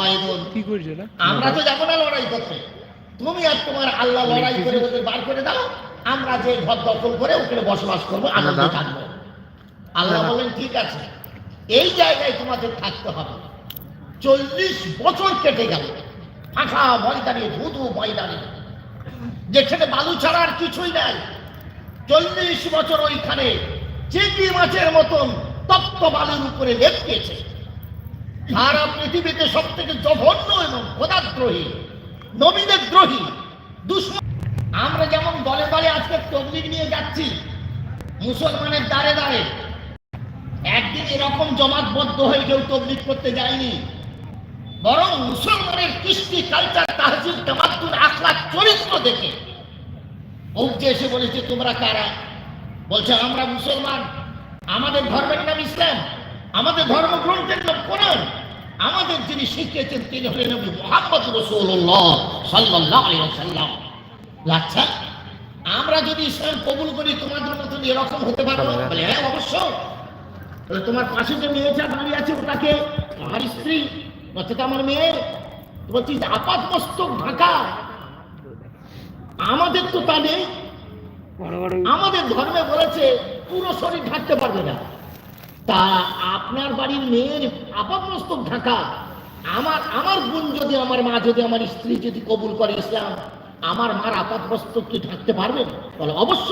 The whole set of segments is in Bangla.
কাওয়াইদুন কি করছে না আমরা তো যাব না লড়াই করতে। তুমি আর তোমার আল্লাহ লড়াই করে ওদের বার করে দাও। আমরা যে ঘর দখল করে ওখানে বসবাস করব আনন্দে থাকব। আল্লাহ বলেন ঠিক আছে। এই জায়গায় তোমাদের থাকতে হবে। চল্লিশ বছর কেটে গেল। ফাঁকা ময়দানে ধুধু ময়দানে। যেখানে বালু ছাড়া আর কিছুই নাই। চল্লিশ বছর ওইখানে চিংড়ি মাছের মতন তপ্ত বালুর উপরে লেপ লেপকেছে সারা পৃথিবীতে সব থেকে জঘন্য এবং খোদাদ্রোহী নবীদের দ্রোহী আমরা যেমন দলে দলে আজকে তবলিগ নিয়ে যাচ্ছি, মুসলমানের দ্বারে দ্বারে, একদিন এরকম জমাতবদ্ধ হয়ে কেউ তবলিগ করতে যায়নি। বরং মুসলমানের কৃষ্টি কালচার তাহজিব তামাদ্দুন আখলাক চরিত্র দেখে উপজে এসে বলেছে, তোমরা কারা? বলছে, আমরা মুসলমান। আমাদের ধর্মের নাম ইসলাম। আমাদের ধর্মগ্রন্থের নাম কোরআন। আমাদের যিনি শিখিয়েছেন তিনি হলেন নবী মোহাম্মদ রসুল্লাহ সাল্লাহ সাল্লাম আচ্ছা আমরা যদি ইসলাম কবুল করি তোমাদের মতন এরকম হতে পারব? বলে হ্যাঁ অবশ্য। তাহলে তোমার পাশে যে মেয়েটা দাঁড়িয়ে আছে ওটাকে আমার স্ত্রী নচেত আমার মেয়ে বলছি আপাত মস্তক ঢাকা। আমাদের তো তা নেই। আমাদের ধর্মে বলেছে পুরো শরীর ঢাকতে পারবে না। তা আপনার বাড়ির মেয়ের আপাত ঢাকা। আমার আমার বোন যদি, আমার মা যদি, আমার স্ত্রী যদি কবুল করে ইসলাম, আমার মার আপাত কি ঢাকতে পারবেন বলে, অবশ্য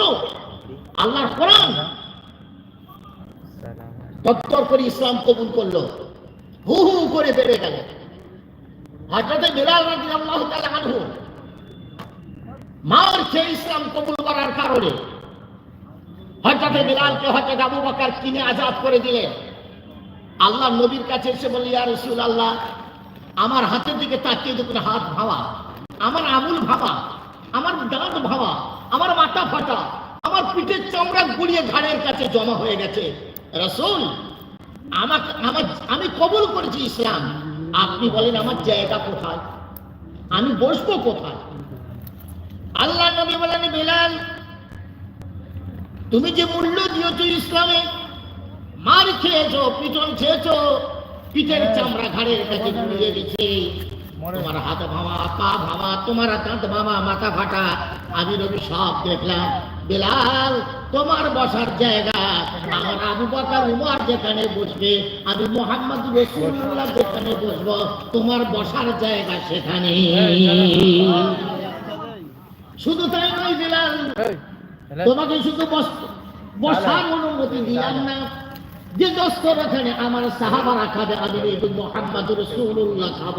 আল্লাহর কোরআন তত্তর করে ইসলাম কবুল করল। হু হু করে বেড়ে গেল। হঠাৎ বেলাল রাজি আল্লাহ মার খেয়ে ইসলাম কবুল করার কারণে হঠাৎ বেলালকে হঠাৎ আবু বাকার কিনে আজাদ করে দিলেন আল্লাহ নবীর কাছে এসে বলি আর রসুল আল্লাহ আমার হাতের দিকে তাকিয়ে দেখুন, হাত ভাবা আমার আমুল ভাবা আমার দাঁত ভাবা আমার মাথা ফাটা, আমার পিঠের চামড়া গুড়িয়ে ঘাড়ের কাছে জমা হয়ে গেছে। রসুল, আমাকে, আমার, আমি কবুল করেছি ইসলাম। আপনি বলেন, আমার জায়গা কোথায়? আমি বসবো কোথায়? আল্লাহ নবী বলেন, বিলাল তুমি যে মূল্য দিয়েছ ইসলামে মার খেয়েছো পিটন খেয়েছো পিঠের চামড়া ঘাড়ের কাছে গুলিয়ে দিচ্ছে তোমার হাত ভাবা পা ভাবা তোমার দাঁত ভাবা মাথা ফাটা আমি রবি সব দেখলাম বেলাল তোমার বসার জায়গা আমার আবু বকর উমর যেখানে বসবে আমি মোহাম্মদ রসুল্লাহ যেখানে বসবো তোমার বসার জায়গা সেখানে শুধু তাই নয় বেলাল তোমাকে শুধু বসার অনুমতি দিলাম না। যে দস্তর এখানে আমার সাহাবারা খাবে আমি এই মোহাম্মদ রসুল্লাহ খাব।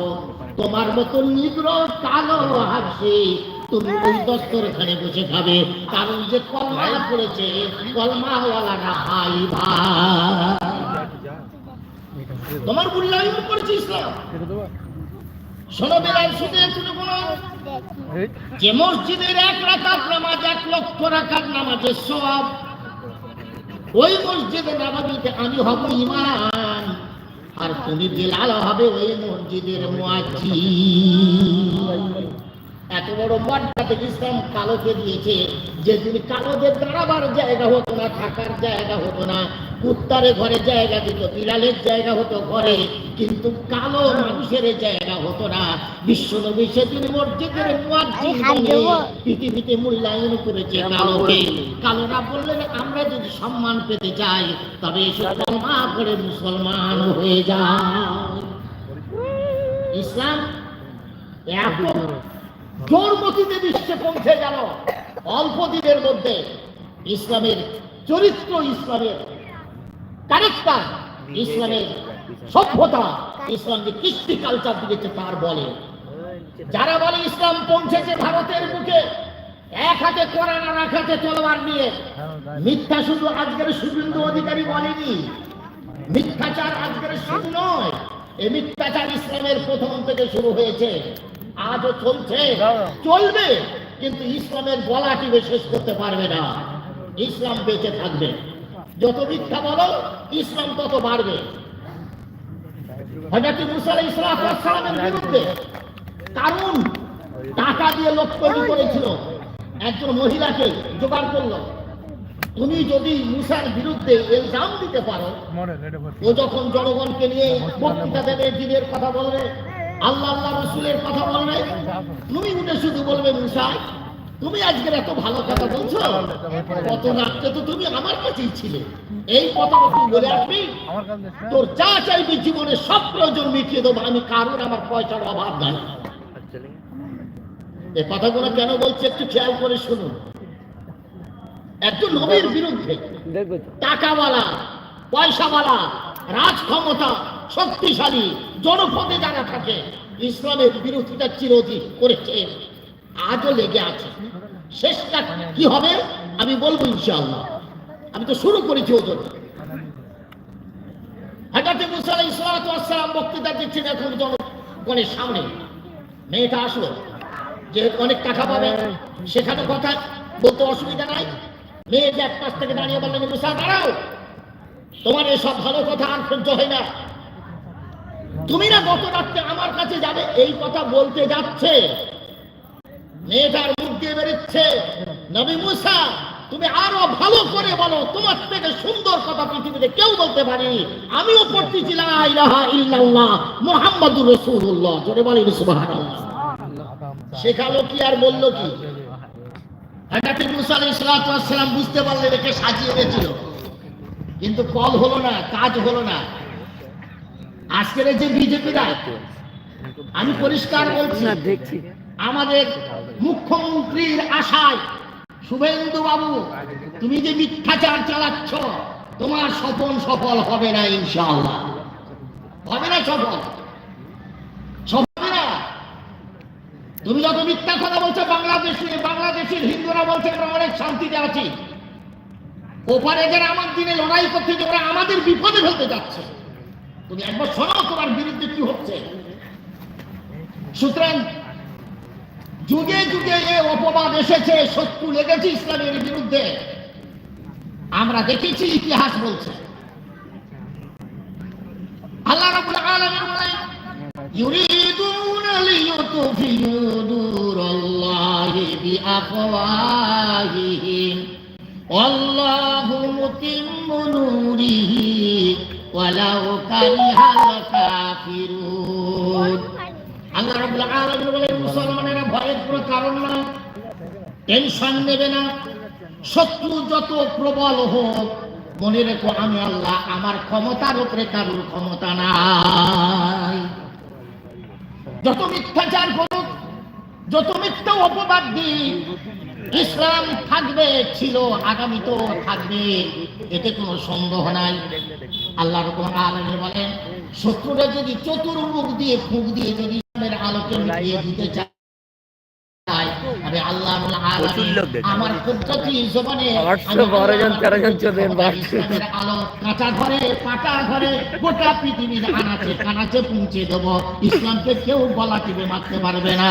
তোমার মতো নিগ্র কালো হাসি তুমি ওই দস্তর এখানে বসে খাবে। কারণ যে কলমা পড়েছে কলমাওয়ালারা ভাই। ভাই তোমার মূল্যায়ন করছে ইসলাম শোনো তুমি কোনো যে মসজিদের এক রাকাত নামাজ, এক লক্ষ রাকাত নামাজের সব ওই মসজিদে নামাজিতে আমি হব ইমান আর তুমি বেলাল হবে ওই মসজিদের মুয়াজ্জিন। এত বড় মর্যাদা ইসলাম কালোকে দিয়েছে যে তিনি কালোদের দাঁড়াবার জায়গা হতো না থাকার জায়গা হতো না কুত্তারে ঘরে জায়গা দিত বিড়ালের জায়গা হতো ঘরে কিন্তু কালো মানুষের জায়গা হতো না। বিশ্ব নবী সেদিন মসজিদের মুয়াজ্জিন পৃথিবীতে মূল্যায়ন করেছে কালোকে। কালোরা বললেন আমরা যদি সম্মান পেতে চাই তবে এসে কলমা করে মুসলমান হয়ে যায় ইসলাম এত জোর গতিতে বিশ্বে পৌঁছে গেল। অল্প দিনের মধ্যে ইসলামের চরিত্র, ইসলামের ক্যারেক্টার ইসলামের সভ্যতা ইসলাম যে কৃষ্টি কালচার দিয়েছে তার বলে। যারা বলে ইসলাম পৌঁছেছে ভারতের বুকে, এক হাতে কোরআন আর এক হাতে তলোয়ার নিয়ে। মিথ্যা শুধু আজকের শুভেন্দু অধিকারী বলেনি। মিথ্যাচার আজকের শুধু নয়। এই মিথ্যাচার ইসলামের প্রথম থেকে শুরু হয়েছে। আজও চলছে। চলবে কিন্তু ইসলামের গলা টিপে শেষ করতে পারবে না। ইসলাম বেঁচে থাকবে। যত মিথ্যা বলো ইসলাম তত বাড়বে। হজরত মুসা আলাইহিস সালামের বিরুদ্ধে কারণ টাকা দিয়ে লোক তৈরি করেছিল। একজন মহিলাকে জোগাড় করল। তুমি যদি মুসার বিরুদ্ধে এলজাম দিতে পারো ও যখন জনগণকে নিয়ে বক্তৃতা দেবে দিনের কথা বলবে আল্লাহ আল্লাহ রসুলের কথা বলবে। তুমি উঠে শুধু বলবে মুসা তুমি আজকের এত ভালো কথা বলছো। কত রাত্রে তো তুমি আমার কাছেই ছিলে। এই কথাটা তুই বলে আসবি? তোর যা চাইবি জীবনে সব প্রয়োজন মিটিয়ে দেবো। আমি কারোর আমার পয়সার অভাব নাই এ কথাগুলো কেন বলছি একটু খেয়াল করে শুনুন। একজন নবীর বিরুদ্ধে টাকাওয়ালা পয়সাওয়ালা রাজ ক্ষমতা শক্তিশালী জনপদে যারা থাকে ইসলামের বিরোধিতা চিরদিন করেছে। আজও লেগে আছে। শেষটা কি হবে? আমি বলব ইনশাআল্লাহ। আমি তো শুরু করেছি ওজন। হঠাৎ মুসা ইসলাম বক্তৃতা দিচ্ছেন এখন জনগণের সামনে। মেয়েটা আসলো। যেহেতু অনেক টাকা পাবে, সেখানে কথা বলতে অসুবিধা নাই। মেয়ে যে এক পাশ থেকে দাঁড়িয়ে বললেন, মুসা, দাঁড়াও। তোমার এসব ভালো কথা আর সহ্য হয় না। তুমি না গত রাত্রে আমার কাছে যাবে, এই কথা বলতে যাচ্ছে। মেয়েটার মুখ দিয়ে বেরোচ্ছে। নবী মুসা, তুমি আরও ভালো করে বলো, তোমার থেকে সুন্দর কথা পৃথিবীতে কেউ বলতে পারেনি। আমিও ইলাহা ইল্লাল্লাহ, মুহাম্মাদুর জোরে বলি সুবহানাল্লাহ। শেখালো কি আর বলল কি? হঠাৎ মুসা বুঝতে পারলেন একে সাজিয়ে দিয়েছিল। কিন্তু কল হলো না, কাজ হলো না। আজকের এই যে বিজেপিরা আমি পরিষ্কার বলছি দেখছি। আমাদের মুখ্যমন্ত্রীর আশায় শুভেন্দু বাবু তুমি যে মিথ্যাচার চালাচ্ছ তোমার স্বপন সফল হবে না ইনশাআল্লাহ। হবে না সফল? সফল হবে না? তুমি যত মিথ্যা কথা বলছো বাংলাদেশে বাংলাদেশের হিন্দুরা বলছে আমরা অনেক শান্তিতে আছি। ওপারে যারা আমার দিনে লড়াই করতে যে ওরা আমাদের বিপদে ফেলতে যাচ্ছে। তুমি একবার শোনো তোমার বিরুদ্ধে কি হচ্ছে সুতরাং যুগে যুগে এ অপবাদ এসেছে শত্রু লেগেছে ইসলামের বিরুদ্ধে আমরা দেখেছি ইতিহাস বলছে আল্লাহ রাব্বুল আলামিন বলেন يريدون ليطفئوا نور الله بأفواههم والله متم نوره আল্লাহ রাব্বুল আলামিন বলেন, মুসলমানেরা ভয়ের কোনো কারণ না, টেনশন নেবে না। শত্রু যত প্রবল হোক, মনে রেখো আমি আল্লাহ আমার ক্ষমতার উপরে কারুর ক্ষমতা নাই। যত মিথ্যাচার করুক, যত মিথ্যা অপবাদ দিই ইসলাম থাকবে ছিল আগামী তো থাকবে এতে কোনো সন্দেহ নাই আল্লাহ রকম আলমী বলেন শত্রুরা যদি চতুর্মুখ দিয়ে ফুঁক দিয়ে যদি ইসলামের আলোকে মিটিয়ে দিতে চায় আল্লাহ। আমার পদ্ধতি জবানে বারো জন, তেরো জন, চোদ্দ জন, বারো জন। ইসলামের আলো কাঁচা ঘরে ঘরে গোটা পৃথিবীর আনাচে কানাচে পৌঁছে দেব ইসলামকে কেউ গলা টিপে মারতে পারবে না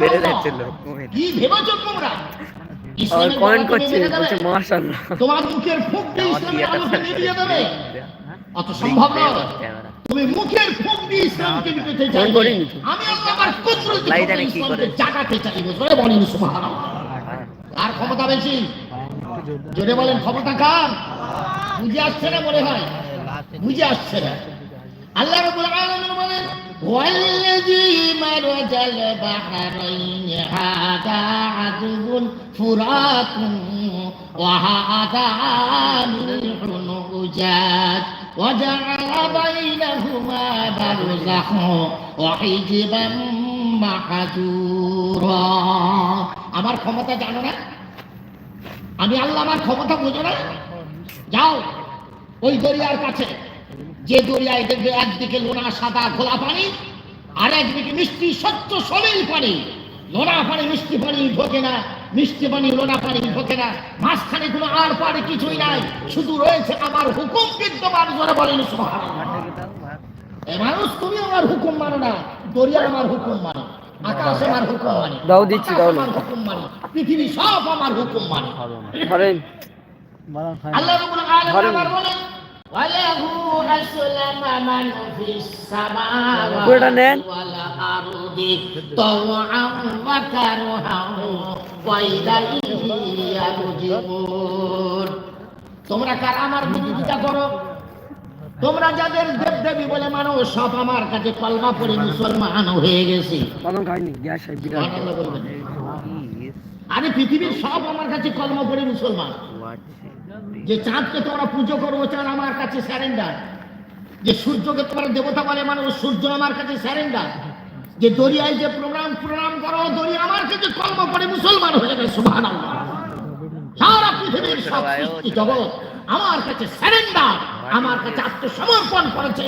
বেড়ে যাচ্ছে লোক কি ভেবেছো তোমরা আর কমেন্ট করছে বলছে মাশাআল্লাহ তোমার মুখের ফুক দিয়ে ইসলামের আলোকে নিভিয়ে দেবে। অত সম্ভব নয়। তুমি মুখের ফুক দিয়ে ইসলামকে। আমি আমার কুদরতি লাইট কি করে? জাগাতে চাইব। জোরে বলেন সুবহানাল্লাহ। আর ক্ষমতা বেশি? জোরে। বলেন ক্ষমতা কার? বুঝে আসছে না মনে হয়? বুঝে আসছে না। আল্লাহ রাব্বুল আলামিন বলেন ওয়াল্লাযী মারাজাল বাহরাইন হাদা আযবুন ফুরাতুন ওয়া হাদা মিলহুন উজাজ وجعل بينهما برزخا وحجبا محجورا আমার ক্ষমতা জানো না আমি আল্লাহ আমার ক্ষমতা বুঝো না যাও ওই দরিয়ার কাছে যে দরিয়ায় দেখবে একদিকে লোনা সাদা ঘোলা পানি আর একদিকে মিষ্টি স্বচ্ছ সলিল পানি। লোনা পানি মিষ্টি পানি ঢোকে না মিষ্টি পানি লোনা পানি ঢোকে না। মাঝখানে কোনো আর পারে কিছুই নাই শুধু রয়েছে আমার হুকুম বিদ্যমান জোরে বলেন এ মানুষ তুমি আমার হুকুম মানো না দরিয়া আমার হুকুম মানো আকাশ আমার হুকুম মানে দাও দিচ্ছি, দাও আমার হুকুম মানে পৃথিবী সব আমার হুকুম মানে। ধরেন। আল্লাহ রাব্বুল আলামিন। বলেন পুরোটা নেন। তোমরা কার আমার বিরোধিতা করো তোমরা যাদের দেব দেবী বলে মানো সব আমার কাছে কলমা পড়ে মুসলমান হয়ে গেছে। আরে পৃথিবীর সব আমার কাছে কলমা পড়ে মুসলমান যে চাঁদকে তোমরা পুজো করব চাঁদ আমার কাছে স্যারেন্ডার যে সূর্যকে তোমরা দেবতা বলে মানে সূর্য আমার কাছে স্যারেন্ডার যে দরিয়ায় যে প্রোগ্রাম প্রোগ্রাম করো দরিয়া আমার কাছে কর্ম করে মুসলমান হয়ে গেছে সুভান সারা পৃথিবীর সব সৃষ্টি জগৎ আমার কাছে স্যারেন্ডার আমার কাছে আত্মসমর্পণ করেছে।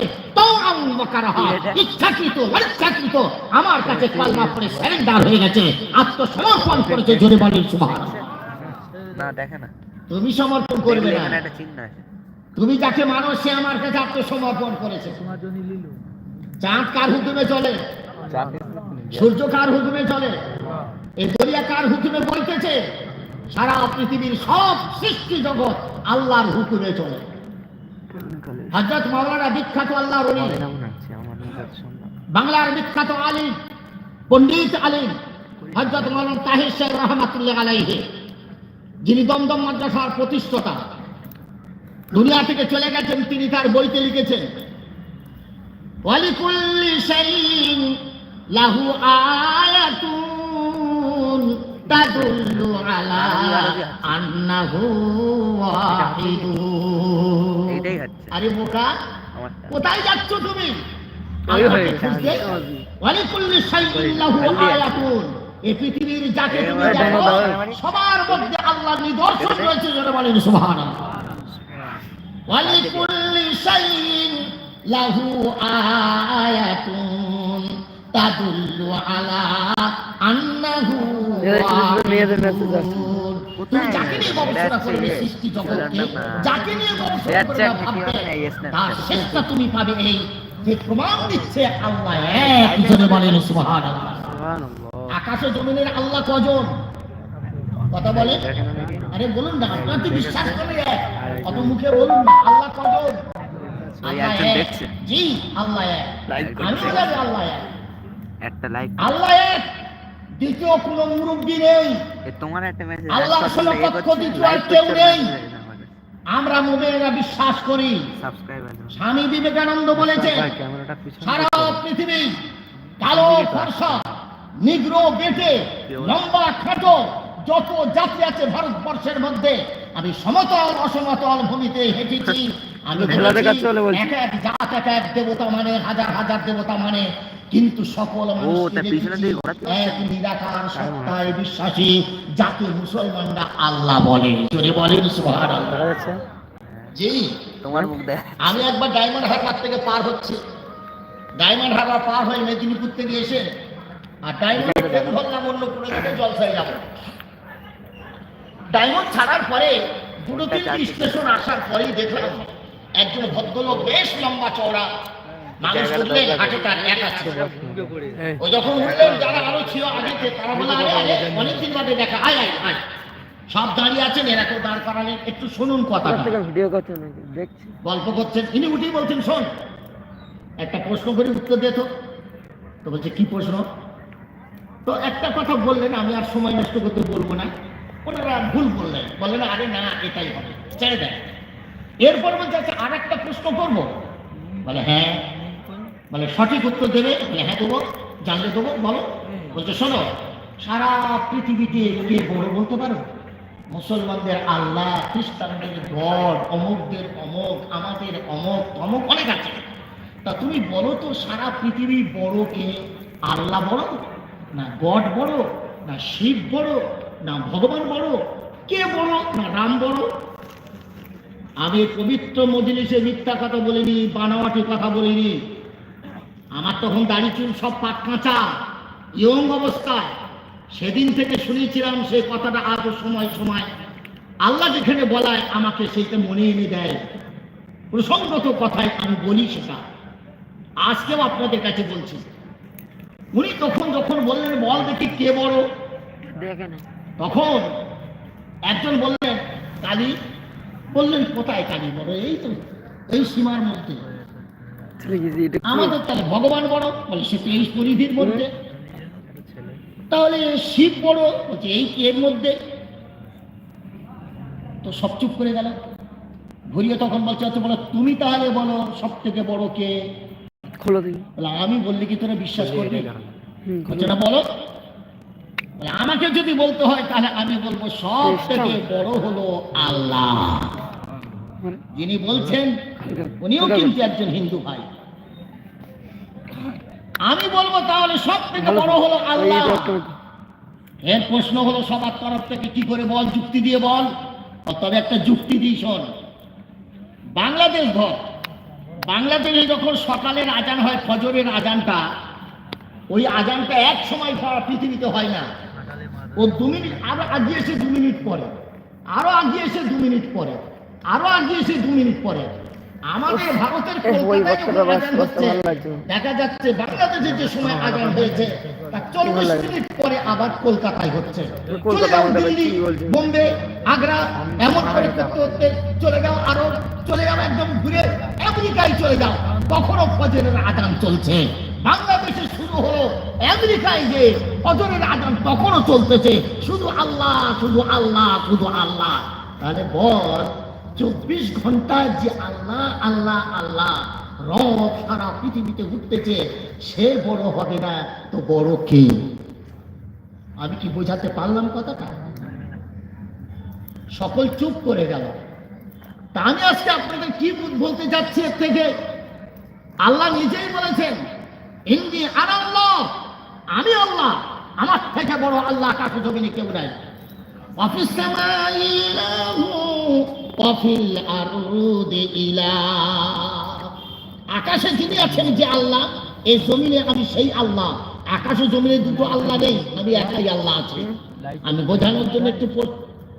ইচ্ছাকৃত অনিচ্ছাকৃত আমার কাছে কলমা পড়ে স্যারেন্ডার হয়ে গেছে আত্মসমর্পণ করেছে জোরে বলেন সুভান না দেখে না। তুমি সমর্পণ করবে না। তুমি যাকে মানো সে আমার কাছে আত্মসমর্পণ করেছে। চাঁদ কার হুকুমে চলে? সূর্য কার হুকুমে চলে? এই দরিয়া কার হুকুমে বলতেছে সারা পৃথিবীর সব সৃষ্টি জগৎ আল্লাহর হুকুমে চলে। হজরত মাওলানা বিখ্যাত আল্লাহ বাংলার বিখ্যাত আলী পণ্ডিত আলী হজরত মাওলানা তাহির সাহেব রহমাতুল্লাহ আলাইহি। যিনি দমদম মাদ্রাসার প্রতিষ্ঠাতা দুনিয়া থেকে চলে গেছেন তিনি তার বইতে লিখেছেন ওয়ালিকুল্লি শাইইন লাহু আয়াতুন তাদুল্লু আলা আন্নাহু ওয়াহিদুন। আরে বোকা কোথায় যাচ্ছ তুমি? ওয়ালিকুল্লি শাইইন লাহু আয়াতুন। এই পৃথিবীর যাকে তুমি দেখো সবার মধ্যে আল্লাহ নিদর্শন রয়েছে যেন বলেন সুহান ওয়ালিকুল্লি শাইইন লাহু আয়াতুন তাদুল্লু আলা আন্নাহু তুমি যাকে নিয়ে পাবে এই যে প্রমাণ দিচ্ছে আল্লাহ এক বলেন সুবহানাল্লাহ। আকাশে জমিনের আল্লাহ কজন? কথা বলে? আরে বলুন না আপনার তো বিশ্বাস করে অত মুখে বলুন না আল্লাহ কজন? আল্লাহ একজন এক। দেখছে। জি আল্লাহ আমি জানি আল্লাহ একটা লাইক আল্লাহ এক। দ্বিতীয় কোনো মুরব্বী নেই। তোমার একটা মেসেজ আল্লাহর সঙ্গে পক্ষ দ্বিতীয় আর কেউ নেই। আমরা বিশ্বাস করি। স্বামী বিবেকানন্দ বলেছে সারা পৃথিবী কালো ফর্সা। নিগ্রো বেটে লম্বা খাটো যত জাতি আছে ভারতবর্ষের মধ্যে আমি সমতল অসমতল ভূমিতে হেঁটেছি। আমি। এক এক জাত এক এক দেবতা মানে হাজার হাজার দেবতা মানে কিন্তু সকল। এক নিরাকার সত্তায় বিশ্বাসী যাকে মুসলমানরা আল্লাহ বলে জোরে বলেন জি। তোমার মুখ দেখ। আমি একবার ডায়মন্ড হারবার থেকে পার হচ্ছি। ডায়মন্ড হারবার পার হয়ে মেদিনীপুর থেকে এসে আর ডায়মন্ড ধরলাম অন্য কোনো দিকে জলসায় যাব। ডায়মন্ড ছাড়ার পরে দুটো তিনটি স্টেশন আসার পরেই দেখলাম একজন ভদ্রলোক বেশ লম্বা চওড়া মানুষ উঠলেন হাটে তার এক আছে ও যখন উঠলেন যারা আরও ছিল আগেতে তারা বলে আরে আরে অনেকদিন বাদে দেখা। আয় আয় আয়। সব দাঁড়িয়ে আছেন এরা কেউ দাঁড় করালেন। একটু শুনুন কথা ভিডিও করছে দেখছি। গল্প করছেন। ইনি উঠেই বলছেন শোন একটা প্রশ্ন করে উত্তর দে তো। তো বলছে কি প্রশ্ন? তো একটা কথা বললেন, আমি আর সময় নষ্ট করতে বলব না। ওনারা ভুল বললেন। বললেন, আরে না, এটাই হবে। ছেড়ে দেন। এরপর বলছে আচ্ছা আর একটা প্রশ্ন করব? বলে হ্যাঁ। বলে, সঠিক উত্তর দেবে? হ্যাঁ দেবো। জানলে দেবো, বলো। বলছে, শোনো, সারা পৃথিবীতে কে বড় বলতে পারো? মুসলমানদের আল্লাহ, খ্রিস্টানদের গড, অমুকদের অমুক, আমাদের অমুক অমুক অনেক আছে। তা তুমি বলো তো, সারা পৃথিবী বড় কে? আল্লাহ বড়? না গড বড়, না শিব বড়, না ভগবান বড়, কে বড়, না রাম বড়? আমি পবিত্র মজলিসে মিথ্যা কথা বলিনি, বানাওয়াটি কথা বলিনি। আমার তখন দাড়ি চুল সব পাক কাঁচা, ইয়ং অবস্থায়। সেদিন থেকে শুনেছিলাম সেই কথাটা আজও সময় সময়। আল্লাহ যেখানে বলায়, আমাকে সেইটা মনে এনে দেয়। প্রসঙ্গত কথায় আমি বলি সেটা। আজকেও আপনাদের কাছে বলছি। উনি তখন যখন বললেন বল দেখি কে বড়? তখন একজন বললেন কালী। বললেন কোথায় কালী বড়? এই তো এই সীমার মধ্যে? আমাদের তাহলে ভগবান বড়? বলে সে তো এই পরিধির মধ্যে। তাহলে শিব বড়? বলছে এই এর মধ্যে? তো সব চুপ করে গেল। ঘুরিয়ে তখন বলছে আচ্ছা বলো তুমি তাহলে বলো সব থেকে বড় কে? খোলো দিই আমি বললি কি তোরা বিশ্বাস করবি? না। বলো। আমাকে যদি বলতে হয় তাহলে আমি বলব সব থেকে বড় হলো আল্লাহ। যিনি বলছেন উনিও কিন্তু একজন হিন্দু ভাই। আমি বলব তাহলে সব থেকে বড় হলো আল্লাহ। এর প্রশ্ন হলো সবার তরফ থেকে কি করে বল যুক্তি দিয়ে বল? তবে একটা যুক্তি দিই শোন। বাংলাদেশ ধর। বাংলাদেশে যখন সকালের আজান হয়, ফজরের আজানটা, ওই আজানটা এক সময় পৃথিবীতে হয় না। ও দু মিনিট, আরও আগিয়ে এসে দু মিনিট পরে। আরও আগিয়ে এসে দু মিনিট পরে। আরও আগিয়ে এসে দু মিনিট পরে। আমাদের ভারতের কলকাতায় হচ্ছে দেখা যাচ্ছে বাংলাদেশে যে সময় আজান হয়েছে তার চল্লিশ মিনিট পরে আবার কলকাতায় হচ্ছে। চলে যাও দিল্লি বোম্বে আগ্রা এমন করে করতে করতে চলে যাও আরও চলে যাও একদম ঘুরে আমেরিকায় চলে যাও। তখনও ফজরের আজান চলছে। বাংলাদেশে শুরু হলো আমেরিকায় যে ফজরের আজান তখনও চলতেছে। শুধু আল্লাহ শুধু আল্লাহ শুধু আল্লাহ। তাহলে বল চব্বিশ ঘণ্টা যে আল্লাহ আল্লাহ আল্লাহ রব সারা পৃথিবীতে ঘুরতেছে সে বড় হবে না, তো বড় কে? আমি কি বোঝাতে পারলাম কথাটা? সকল চুপ করে গেল। তা আমি আজকে আপনাদের কি বলতে যাচ্ছি এর থেকে? আল্লাহ নিজেই বলেছেন ইন্দি আর আল্লাহ, আমি আল্লাহ, আমার থেকে বড় আল্লাহ কাকে জমিনে কেউ নাই। অফিস অফিল ইলা। আকাশে যিনি আছেন যে আল্লাহ এই জমিনে আমি সেই আল্লাহ। আকাশে জমিনে দুটো আল্লাহ নেই আমি একাই আল্লাহ আছি। আমি বোঝানোর জন্য একটু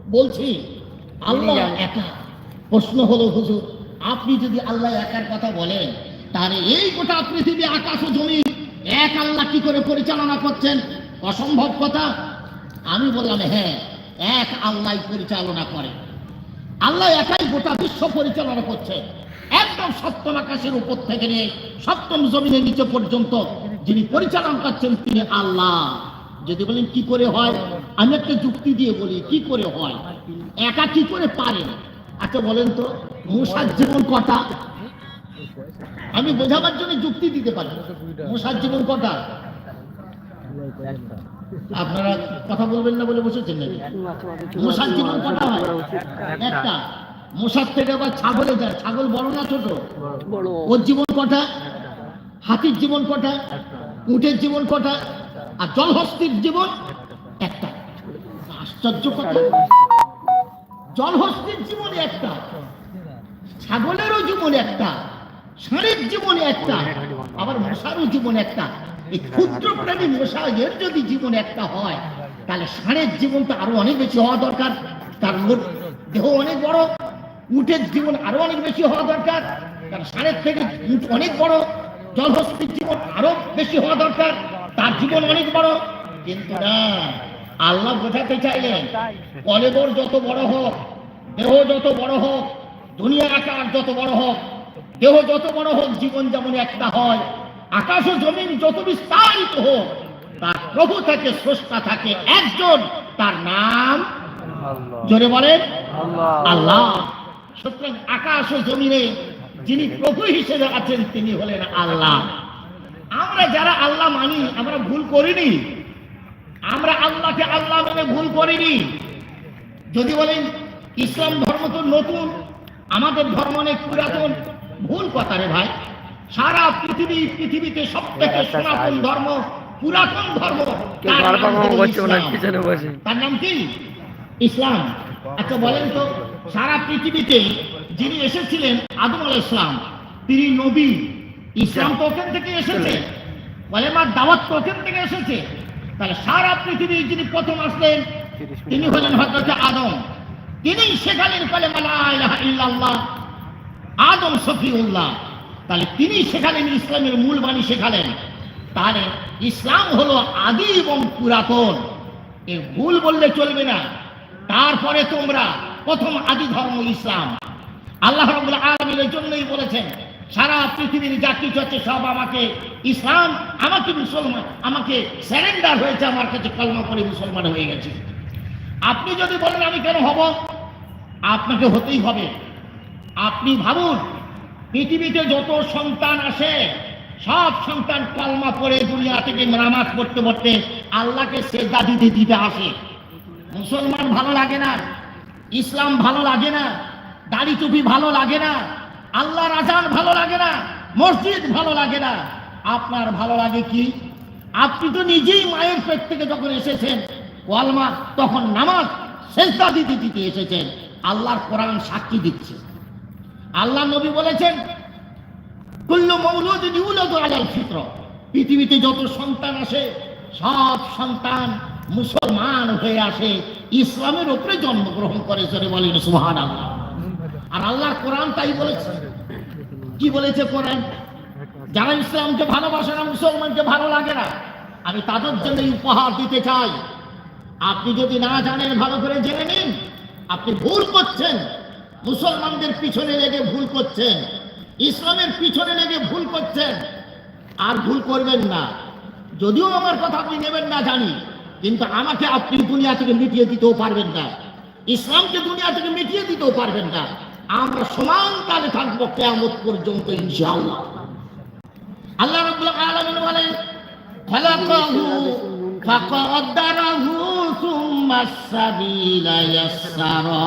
বলছি আল্লাহ একা। প্রশ্ন হলো হুজুর আপনি যদি আল্লাহ একার কথা বলেন তাহলে এই গোটা পৃথিবী আকাশ ও জমি এক আল্লাহ কি করে পরিচালনা করছেন? অসম্ভব কথা। আমি বললাম হ্যাঁ এক আল্লাহ পরিচালনা করে। আল্লাহ একাই গোটা বিশ্ব পরিচালনা করছে। একদম সপ্তম আকাশের উপর থেকে নিয়ে সপ্তম জমিনের নিচে পর্যন্ত যিনি পরিচালনা করছেন তিনি আল্লাহ। যদি বলেন, কি করে হয়? আমি একটা যুক্তি দিয়ে বলি, কি করে হয়? একা কি করে পারে? আচ্ছা বলেন তো, মূষার জীবন কটা? আমি বোঝাবার জন্য যুক্তি দিতে পারি। মূষার জীবন কটা? আপনারা কথা বলবেন না বলে বসেছেন নাকি? মশার জীবন কটা হয়? একটা। মশার থেকে আবার ছাগলে যায়। ছাগল বড় না ছোট? ওর জীবন কটা? হাতির জীবন কটা? উটের জীবন কটা? আর জলহস্তির জীবন একটা। আশ্চর্য কথা। জলহস্তির জীবন একটা। ছাগলেরও জীবন একটা। ষাঁড়ের জীবন একটা। আবার মশারও জীবন একটা। এই ক্ষুদ্র প্রাণী মশা যদি জীবন একটা হয়, তাহলে ষাঁড়ের জীবন তো আরও অনেক বেশি হওয়া দরকার। তার দেহ অনেক বড়, উটের জীবন আরও অনেক বেশি হওয়া দরকার। কারণ ষাঁড়ের থেকে উট অনেক বড়, জলহস্তির জীবন আরও বেশি হওয়া দরকার। তার জীবন অনেক বড়। কিন্তু না, আল্লাহ বোঝাতে চাইলেন, কলেবর যত বড় হোক, দেহ যত বড় হোক দুনিয়া আকার যত বড় হোক, দেহ যত বড় হোক, জীবন যেমন একটা হয় আকাশ ও জমিন যত বিস্তারিত হোক তার প্রভু থাকে স্রষ্টা থাকে একজন তার নাম জোরে বলেন আল্লাহ। সুতরাং আকাশ ও জমিনে যিনি প্রভু হিসেবে আছেন তিনি হলেন আল্লাহ। আমরা যারা আল্লাহ মানি আমরা ভুল করিনি। আমরা আল্লাহকে আল্লাহ মানে ভুল করিনি। যদি বলেন ইসলাম ধর্ম তো নতুন আমাদের ধর্ম অনেক পুরাতন ভুল কথা রে ভাই। সারা পৃথিবী পৃথিবীতে সব থেকে সনাতন ধর্ম পুরাতন ধর্ম। তার নাম কি? ইসলাম। আচ্ছা বলেন তো সারা পৃথিবীতে যিনি এসেছিলেন আদম আল ইসলাম তিনি নবী। ইসলাম তো ওখান থেকে এসেছে। বলে মা দাওয়াত তো ওখান থেকে এসেছে। তাহলে সারা পৃথিবী যিনি প্রথম আসলেন তিনি হলেন হজরত আদম। তিনি শেখালেন কলে ইল্লাল্লাহ আদম শফিউল্লাহ। তাহলে তিনি শেখালেন, ইসলামের মূল বাণী শেখালেন। তাহলে ইসলাম হলো আদি এবং পুরাতন। এ ভুল বললে চলবে না। তারপরে তোমরা প্রথম আদি ধর্ম ইসলাম। আল্লাহ রবুল আলমীর জন্যই বলেছেন, সারা পৃথিবীর যা কিছু আছে সব আমাকে ইসলাম, আমাকে মুসলমান, আমাকে স্যারেন্ডার হয়েছে, আমার কাছে কলমা করে মুসলমান হয়ে গেছে। আপনি যদি বলেন আমি কেন হব? আপনাকে হতেই হবে। আপনি ভাবুন পৃথিবীতে যত সন্তান আসে, সব সন্তান কলমা পড়ে দুনিয়া থেকে নামাজ পড়তে পড়তে আল্লাহকে সেজদা দিতে দিতে আসে। মুসলমান ভালো লাগে না, ইসলাম ভালো লাগে না, দাড়ি টুপি ভালো লাগে না, আল্লাহর আজান ভালো লাগে না, মসজিদ ভালো লাগে না। আপনার ভালো লাগে কি? আপনি তো নিজেই মায়ের পেট থেকে যখন এসেছেন, ওয়ালমা তখন নামাজ, সেজদা দিতে দিতে এসেছেন, আল্লাহর কোরআন সাক্ষী দিচ্ছে। আল্লাহ নবী বলেছেন ফিতর। পৃথিবীতে যত সন্তান আসে, সব সন্তান মুসলমান হয়ে আসে, ইসলামের উপরে জন্মগ্রহণ করে বলেন সুহান আল্লাহ আর আল্লাহর কোরআন তাই বলেছে। কি বলেছে কোরআন? যারা ইসলামকে ভালোবাসে না, মুসলমানকে ভালো লাগে না, আমি তাদের জন্য উপহার দিতে চাই। আপনি যদি না জানেন, ভালো করে জেনে নিন, আপনি ভুল করছেন। মুসলমানদের পিছনে লেগে ভুল করছেন ইসলামের পিছনে লেগে ভুল করছেন আর ভুল করবেন না। যদিও আমার কথা আপনি নেবেন না, জানি, কিন্তু আমাকে আপনি দুনিয়া থেকে মিটিয়ে দিতেও পারবেন না। ইসলামকে দুনিয়া থেকে মিটিয়ে দিতেও পারবেন না। আমরা সমান কালে থাকব কেয়ামত পর্যন্ত, ইনশাআল্লাহ। আল্লাহ রাব্বুল আলামিন বলেন, খলাকাহু ফাকাদ্দারাহু সুম্মা ইয়াসসারা।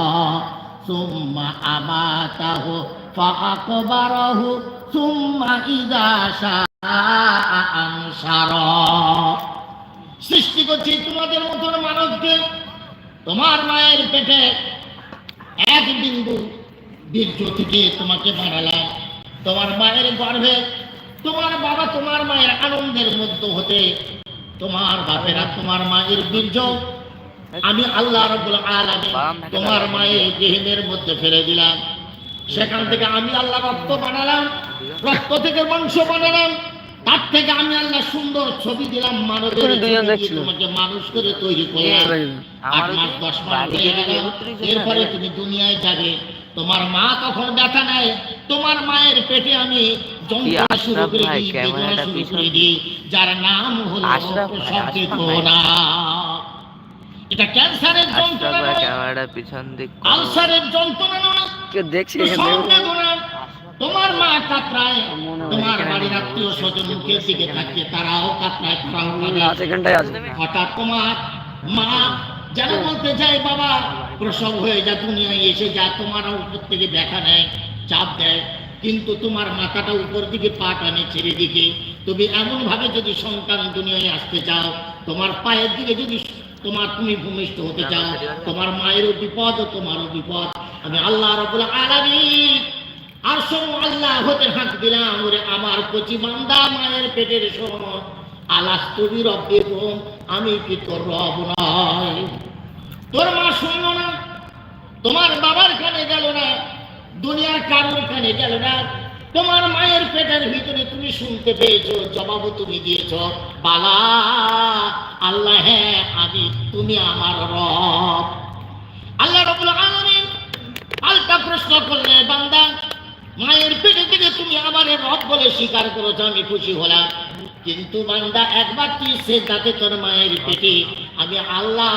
সুম্মা আমাতাহু ফাআকবারাহু সুম্মা ইযা শাআ আনশারা সৃষ্টি করছি তোমাদের মতন মানবকে তোমার মায়ের পেটে এক বিন্দু বীর্য থেকে তোমাকে বানালাম তোমার মায়ের গর্ভে, তোমার বাবা তোমার মায়ের আনন্দের মধ্য হতে তোমার বাপেরা তোমার মায়ের বীর্য আমি আল্লাহ রব্বুল আলামিন তোমার মায়ের গৃহিণীর মধ্যে ফেলে দিলাম। সেখান থেকে আমি আল্লাহ রক্ত বানালাম রক্ত থেকে মাংস বানালাম। তার থেকে আমি আল্লাহ সুন্দর ছবি দিলাম মানবের। তোমাকে মানুষ করে তৈরি করলাম আট মাস দশ মাস হয়ে গেল এরপরে তুমি দুনিয়ায় যাবে। তোমার মা তখন ব্যথা নেয়? তোমার মায়ের পেটে আমি যন্ত্রণা শুরু করে দিই বেদনা শুরু করে দিই। যার নাম হলো আশরাফ এটা ক্যান্সারের যন্ত্রণা নয়। ক্যামেরাটা পিছন দিক আলসারের যন্ত্রণা নয়। কেউ দেখছে তোমার মা কাতরায়। তোমার বাড়ির আত্মীয় স্বজন মুখের দিকে তারাও কাতরায় তারাও কাঁদে। আছে হঠাৎ তোমার মা যেন বলতে চায় বাবা প্রসব হয়ে যা দুনিয়ায় এসে যা তোমার উপর থেকে দেখা নেয় চাপ দেয়। কিন্তু তোমার মাথাটা উপর দিকে পা টানে ছেড়ে দিকে। তুমি এমন ভাবে যদি সন্তান দুনিয়ায় আসতে চাও তোমার পায়ের দিকে যদি তোমার তুমি ভূমিষ্ঠ হতে চাও, তোমার মায়েরও বিপদ ও তোমারও বিপদ। আমি আল্লাহ রবুল আর আল্লাহ হতে হাত দিলাম ওরে আমার কচি বান্দা মায়ের পেটের শোনো। আলাস তুমি রব্বে আমি কি তোর রব নয় তোর মা শুনলো না, তোমার বাবার কানে গেল না, দুনিয়ার কারোর কানে গেল না। তোমার মায়ের পেটের ভিতরে তুমি শুনতে পেয়েছ জবাবও তুমি দিয়েছ, বালা, আল্লাহ হ্যাঁ আমি, তুমি আমার রব। আল্লাহ রবুল আলমিন পাল্টা প্রশ্ন করলে, বান্দা, মায়ের পেটে থেকে তুমি আমার রব বলে স্বীকার করেছ, আমি খুশি হলাম। কিন্তু বান্দা, একবার তুই সে যাতে তোর মায়ের পেটে, আমি আল্লাহ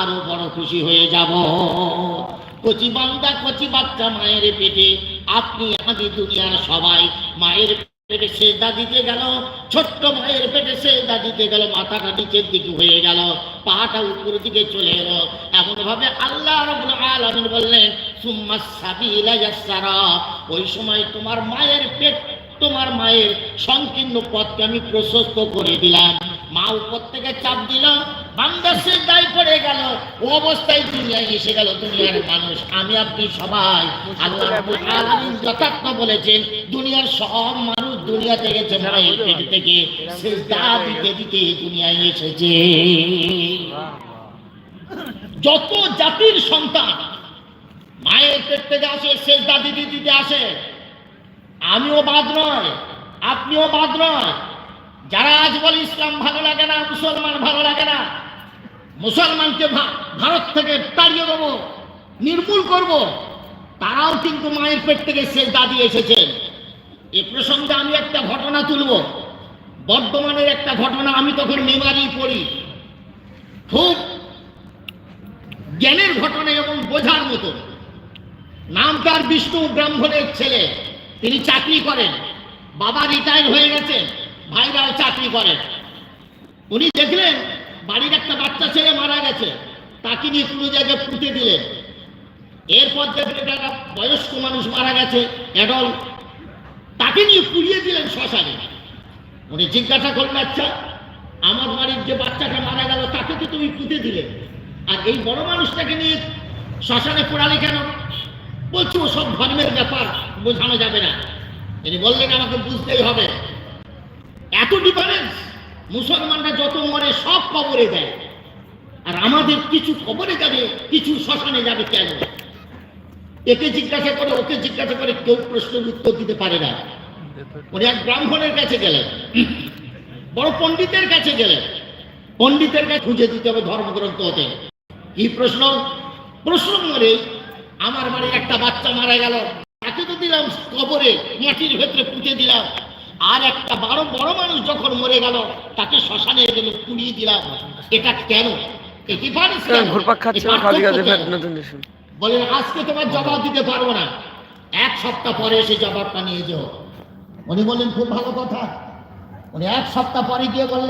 আরও বড় খুশি হয়ে যাব। কচি বান্দা, কচি বাচ্চা মায়ের পেটে। আপনি আমি দুনিয়ার সবাই, মায়ের পেটে সেদা দিতে গেল, ছোট্ট মায়ের পেটে সেদা দিতে গেল, মাথাটা নিচের দিকে হয়ে গেল, পাটা উপরের দিকে চলে এলো। এমন ভাবে আল্লাহ রাব্বুল আলামিন বললেন, সুম্মা সাবিলা ওই সময় তোমার মায়ের পেট, তোমার মায়ের সংকীর্ণ পথকে আমি প্রশস্ত করে দিলাম। মা উপর থেকে চাপ দিল বান্দা সে দায় পড়ে গেল, ও অবস্থায় দুনিয়ায় এসে গেল, দুনিয়ার মানুষ। আমি আপনি সবাই, আল্লাহ যথার্থ বলেছেন, দুনিয়ার সব মানুষ গেছে মায়ের পেট থেকে সেজদা দিতে দিতে দুনিয়ায় এসেছে। যত জাতির সন্তান মায়ের পেট থেকে আসে, সেজদা দিতে দিতে আসে। আমিও বাদ নয়, আপনিও বাদ নয়। যারা আজ বলে ইসলাম ভালো লাগে না, মুসলমান ভালো লাগে না মুসলমানকে ভারত থেকে তাড়িয়ে দেবো, নির্মূল করব। তারাও কিন্তু মায়ের পেট থেকে শেষ দাদি এসেছেন এ প্রসঙ্গে আমি একটা ঘটনা তুলব। বর্ধমানের একটা ঘটনা আমি তখন মেমারি পড়ি। খুব জ্ঞানের ঘটনা এবং বোঝার মতো। নাম তার বিষ্ণু ব্রাহ্মণের ছেলে, তিনি চাকরি করেন। বাবা রিটায়ার হয়ে গেছেন, ভাইরাও চাকরি করেন। উনি দেখলেন বাড়ির একটা বাচ্চা ছেলে মারা গেছে, তাকে নিয়ে কোনো জায়গায় পুঁতে দিলেন। এরপর দেখলেন একটা বয়স্ক মানুষ মারা গেছে অ্যাডল তাকে নিয়ে পুড়িয়ে দিলেন শ্মশানে। উনি জিজ্ঞাসা করলেন আচ্ছা আমার বাড়ির যে বাচ্চাটা মারা গেল, তাকে তো তুমি পুঁতে দিলে। আর এই বড় মানুষটাকে নিয়ে শ্মশানে পোড়ালে কেন? বলছি, ও সব ধর্মের ব্যাপার, বোঝানো যাবে না। তিনি বললেন, আমাকে বুঝতেই হবে। এত ডিফারেন্স মুসলমানরা যত মরে সব কবরে দেয়। আর আমাদের কিছু কবরে যাবে, কিছু শ্মশানে যাবে কেন? একে জিজ্ঞাসা করে, ওকে জিজ্ঞাসা করে কেউ প্রশ্নের উত্তর দিতে পারে না। উনি এক ব্রাহ্মণের কাছে গেলেন। বড় পণ্ডিতের কাছে গেলেন। পণ্ডিতের কাছে খুঁজে দিতে হবে ধর্মগ্রন্থ হতে। কি প্রশ্ন? প্রশ্ন মরে, আমার বাড়ির একটা বাচ্চা মারা গেল। তাকে তো দিলাম কবরে, মাটির ভেতরে পুঁতে দিলাম। আর একটা বড় বড় মানুষ যখন মরে গেল তাকে শ্মশানে গেলে পুড়িয়ে দিলাম। এটা কেন? বলেন আজকে তোমার জবাব দিতে পারব না। এক সপ্তাহ পরে এসে জবাবটা নিয়ে যাও। উনি বললেন খুব ভালো কথা। উনি এক সপ্তাহ পরে গিয়ে বললেন